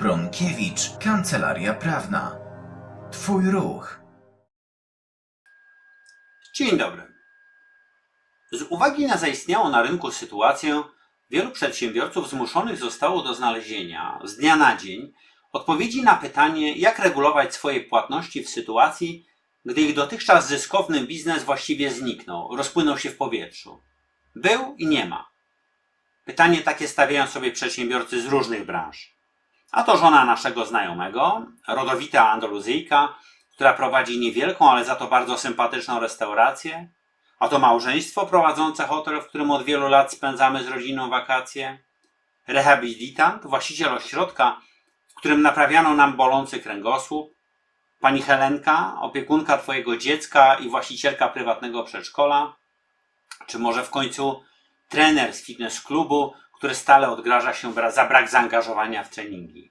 Pronkiewicz, Kancelaria Prawna. Twój ruch. Dzień dobry. Z uwagi na zaistniałą na rynku sytuację, wielu przedsiębiorców zmuszonych zostało do znalezienia z dnia na dzień odpowiedzi na pytanie, jak regulować swoje płatności w sytuacji, gdy ich dotychczas zyskowny biznes właściwie zniknął, rozpłynął się w powietrzu. Był i nie ma. Pytanie takie stawiają sobie przedsiębiorcy z różnych branż. A to żona naszego znajomego, rodowita Andaluzyjka, która prowadzi niewielką, ale za to bardzo sympatyczną restaurację. A to małżeństwo prowadzące hotel, w którym od wielu lat spędzamy z rodziną wakacje. Rehabilitant, właściciel ośrodka, w którym naprawiano nam bolący kręgosłup. Pani Helenka, opiekunka Twojego dziecka i właścicielka prywatnego przedszkola. Czy może w końcu trener z fitness klubu, który stale odgraża się za brak zaangażowania w treningi.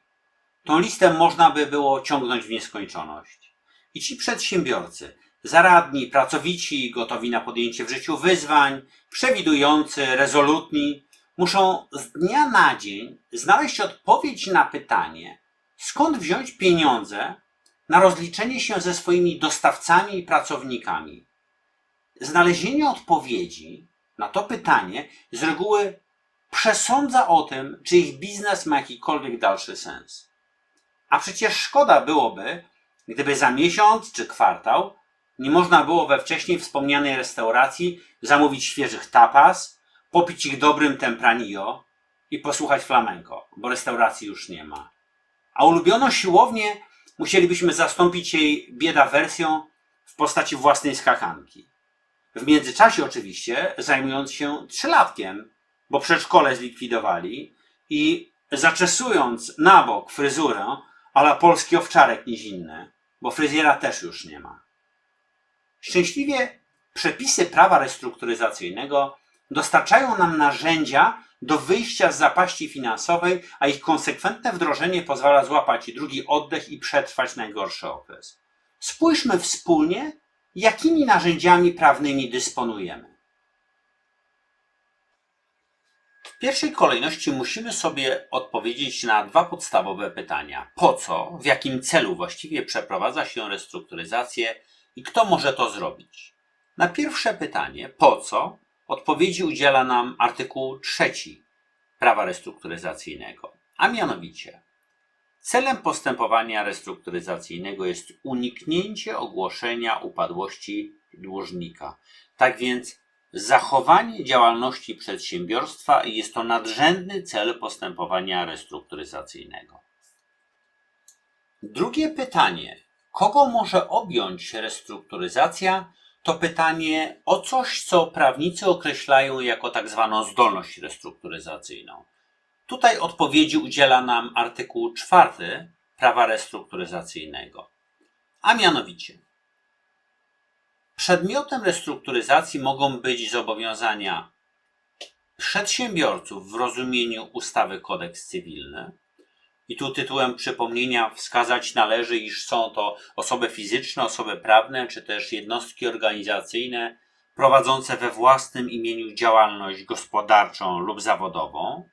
Tą listę można by było ciągnąć w nieskończoność. I ci przedsiębiorcy, zaradni, pracowici, gotowi na podjęcie w życiu wyzwań, przewidujący, rezolutni, muszą z dnia na dzień znaleźć odpowiedź na pytanie, skąd wziąć pieniądze na rozliczenie się ze swoimi dostawcami i pracownikami. Znalezienie odpowiedzi na to pytanie z reguły przesądza o tym, czy ich biznes ma jakikolwiek dalszy sens. A przecież szkoda byłoby, gdyby za miesiąc czy kwartał nie można było we wcześniej wspomnianej restauracji zamówić świeżych tapas, popić ich dobrym tempranillo i posłuchać flamenco, bo restauracji już nie ma. A ulubioną siłownię musielibyśmy zastąpić jej bieda wersją w postaci własnej skachanki. W międzyczasie oczywiście zajmując się trzylatkiem, bo przedszkole zlikwidowali i zaczesując na bok fryzurę ala polski owczarek nizinny, bo fryzjera też już nie ma. Szczęśliwie przepisy prawa restrukturyzacyjnego dostarczają nam narzędzia do wyjścia z zapaści finansowej, a ich konsekwentne wdrożenie pozwala złapać drugi oddech i przetrwać najgorszy okres. Spójrzmy wspólnie, jakimi narzędziami prawnymi dysponujemy. W pierwszej kolejności musimy sobie odpowiedzieć na dwa podstawowe pytania. Po co, w jakim celu właściwie przeprowadza się restrukturyzację i kto może to zrobić? Na pierwsze pytanie, po co, odpowiedzi udziela nam artykuł trzeci prawa restrukturyzacyjnego, a mianowicie celem postępowania restrukturyzacyjnego jest uniknięcie ogłoszenia upadłości dłużnika. Tak więc zachowanie działalności przedsiębiorstwa jest to nadrzędny cel postępowania restrukturyzacyjnego. Drugie pytanie, kogo może objąć restrukturyzacja, to pytanie o coś, co prawnicy określają jako tak zwaną zdolność restrukturyzacyjną. Tutaj odpowiedzi udziela nam artykuł 4 prawa restrukturyzacyjnego, a mianowicie Przedmiotem restrukturyzacji mogą być zobowiązania przedsiębiorców w rozumieniu ustawy kodeks cywilny. I tu tytułem przypomnienia wskazać należy, iż są to osoby fizyczne, osoby prawne, czy też jednostki organizacyjne prowadzące we własnym imieniu działalność gospodarczą lub zawodową.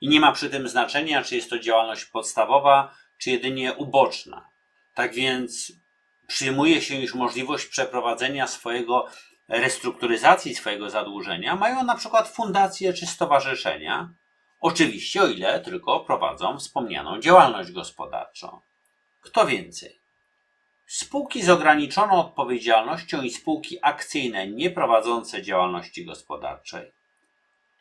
I nie ma przy tym znaczenia, czy jest to działalność podstawowa, czy jedynie uboczna. Tak więc przyjmuje się, iż możliwość przeprowadzenia swojego restrukturyzacji swojego zadłużenia mają na przykład fundacje czy stowarzyszenia, oczywiście o ile tylko prowadzą wspomnianą działalność gospodarczą. Kto więcej? Spółki z ograniczoną odpowiedzialnością i spółki akcyjne nieprowadzące działalności gospodarczej.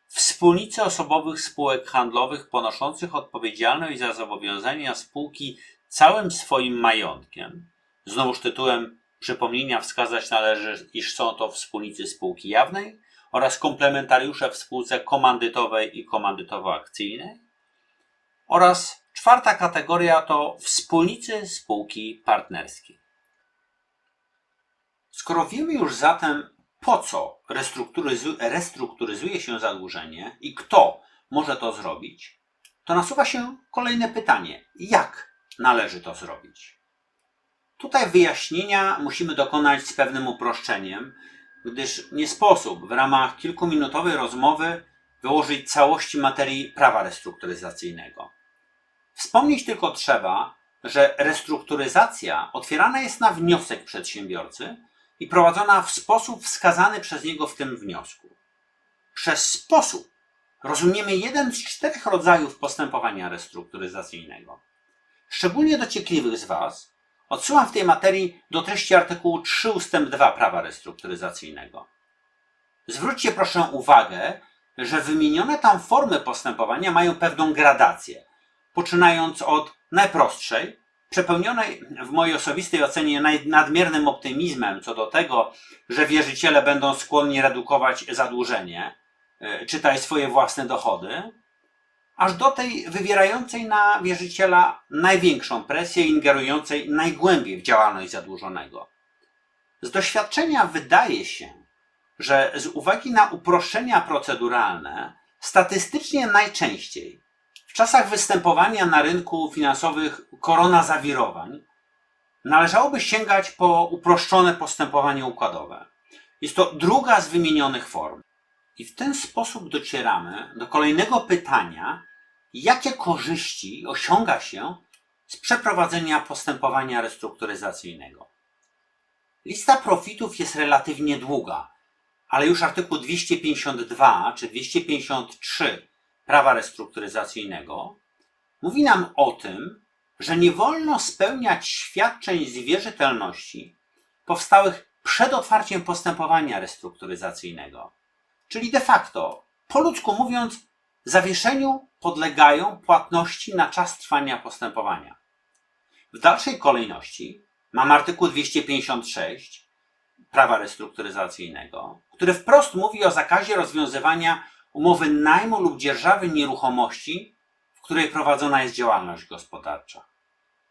Wspólnicy osobowych spółek handlowych ponoszących odpowiedzialność za zobowiązania spółki całym swoim majątkiem, Znowuż tytułem przypomnienia wskazać należy, iż są to wspólnicy spółki jawnej oraz komplementariusze w spółce komandytowej i komandytowo-akcyjnej. Oraz czwarta kategoria to wspólnicy spółki partnerskiej. Skoro wiemy już zatem, po co restrukturyzu- restrukturyzuje się zadłużenie i kto może to zrobić, to nasuwa się kolejne pytanie: jak należy to zrobić? Tutaj wyjaśnienia musimy dokonać z pewnym uproszczeniem, gdyż nie sposób w ramach kilkuminutowej rozmowy wyłożyć całości materii prawa restrukturyzacyjnego. Wspomnieć tylko trzeba, że restrukturyzacja otwierana jest na wniosek przedsiębiorcy i prowadzona w sposób wskazany przez niego w tym wniosku. Przez sposób rozumiemy jeden z czterech rodzajów postępowania restrukturyzacyjnego. Szczególnie dociekliwych z Was odsyłam w tej materii do treści artykułu 3 ust. 2 prawa restrukturyzacyjnego. Zwróćcie proszę uwagę, że wymienione tam formy postępowania mają pewną gradację, poczynając od najprostszej, przepełnionej w mojej osobistej ocenie nadmiernym optymizmem co do tego, że wierzyciele będą skłonni redukować zadłużenie, e, czytaj swoje własne dochody, aż do tej wywierającej na wierzyciela największą presję, ingerującej najgłębiej w działalność zadłużonego. Z doświadczenia wydaje się, że z uwagi na uproszczenia proceduralne, statystycznie najczęściej w czasach występowania na rynku finansowych koronazawirowań należałoby sięgać po uproszczone postępowanie układowe. Jest to druga z wymienionych form. I w ten sposób docieramy do kolejnego pytania, jakie korzyści osiąga się z przeprowadzenia postępowania restrukturyzacyjnego. Lista profitów jest relatywnie długa, ale już artykuł 252 czy 253 prawa restrukturyzacyjnego mówi nam o tym, że nie wolno spełniać świadczeń z wierzytelności powstałych przed otwarciem postępowania restrukturyzacyjnego. Czyli de facto, po ludzku mówiąc, zawieszeniu podlegają płatności na czas trwania postępowania. W dalszej kolejności mam artykuł 256 prawa restrukturyzacyjnego, który wprost mówi o zakazie rozwiązywania umowy najmu lub dzierżawy nieruchomości, w której prowadzona jest działalność gospodarcza.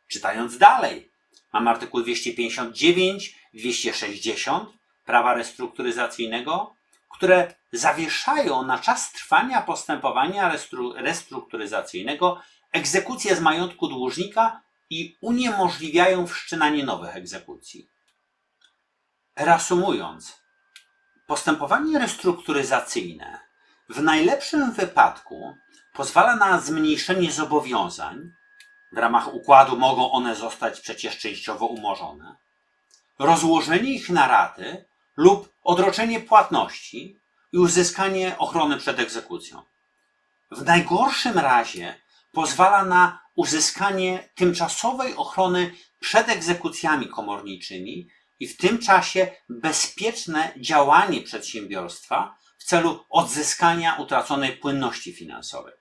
Czytając dalej, mam artykuł 259, 260 prawa restrukturyzacyjnego, które zawieszają na czas trwania postępowania restru- restrukturyzacyjnego egzekucję z majątku dłużnika i uniemożliwiają wszczynanie nowych egzekucji. Reasumując, postępowanie restrukturyzacyjne w najlepszym wypadku pozwala na zmniejszenie zobowiązań. W ramach układu mogą one zostać przecież częściowo umorzone, rozłożenie ich na raty lub odroczenie płatności i uzyskanie ochrony przed egzekucją. W najgorszym razie pozwala na uzyskanie tymczasowej ochrony przed egzekucjami komorniczymi i w tym czasie bezpieczne działanie przedsiębiorstwa w celu odzyskania utraconej płynności finansowej.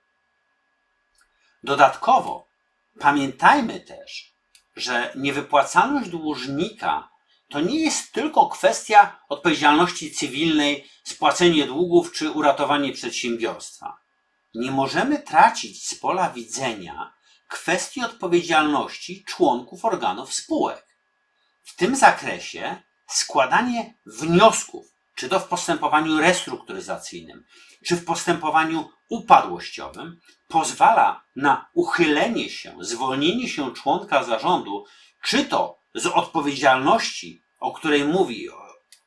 Dodatkowo pamiętajmy też, że niewypłacalność dłużnika to nie jest tylko kwestia odpowiedzialności cywilnej, spłacenie długów czy uratowanie przedsiębiorstwa. Nie możemy tracić z pola widzenia kwestii odpowiedzialności członków organów spółek. W tym zakresie składanie wniosków, czy to w postępowaniu restrukturyzacyjnym, czy w postępowaniu upadłościowym, pozwala na uchylenie się, zwolnienie się członka zarządu, czy to z odpowiedzialności, o której mówi,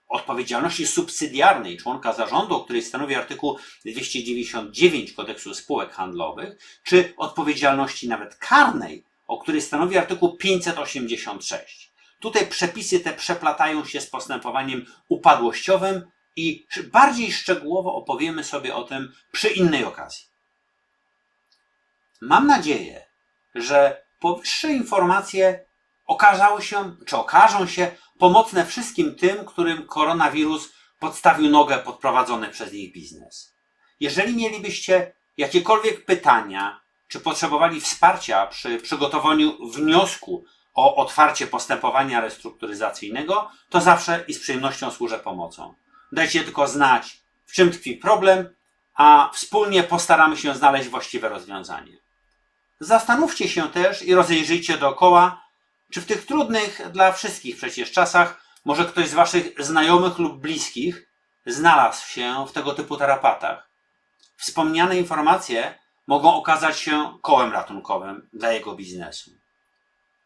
odpowiedzialności subsydiarnej członka zarządu, o której stanowi artykuł 299 kodeksu spółek handlowych, czy odpowiedzialności nawet karnej, o której stanowi artykuł 586. Tutaj przepisy te przeplatają się z postępowaniem upadłościowym i bardziej szczegółowo opowiemy sobie o tym przy innej okazji. Mam nadzieję, że powyższe informacje okazały się, czy okażą się pomocne wszystkim tym, którym koronawirus podstawił nogę pod prowadzony przez nich biznes. Jeżeli mielibyście jakiekolwiek pytania, czy potrzebowali wsparcia przy przygotowaniu wniosku o otwarcie postępowania restrukturyzacyjnego, to zawsze i z przyjemnością służę pomocą. Dajcie tylko znać, w czym tkwi problem, a wspólnie postaramy się znaleźć właściwe rozwiązanie. Zastanówcie się też i rozejrzyjcie dookoła, czy w tych trudnych dla wszystkich przecież czasach może ktoś z Waszych znajomych lub bliskich znalazł się w tego typu tarapatach. Wspomniane informacje mogą okazać się kołem ratunkowym dla jego biznesu.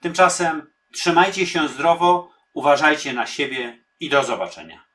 Tymczasem trzymajcie się zdrowo, uważajcie na siebie i do zobaczenia.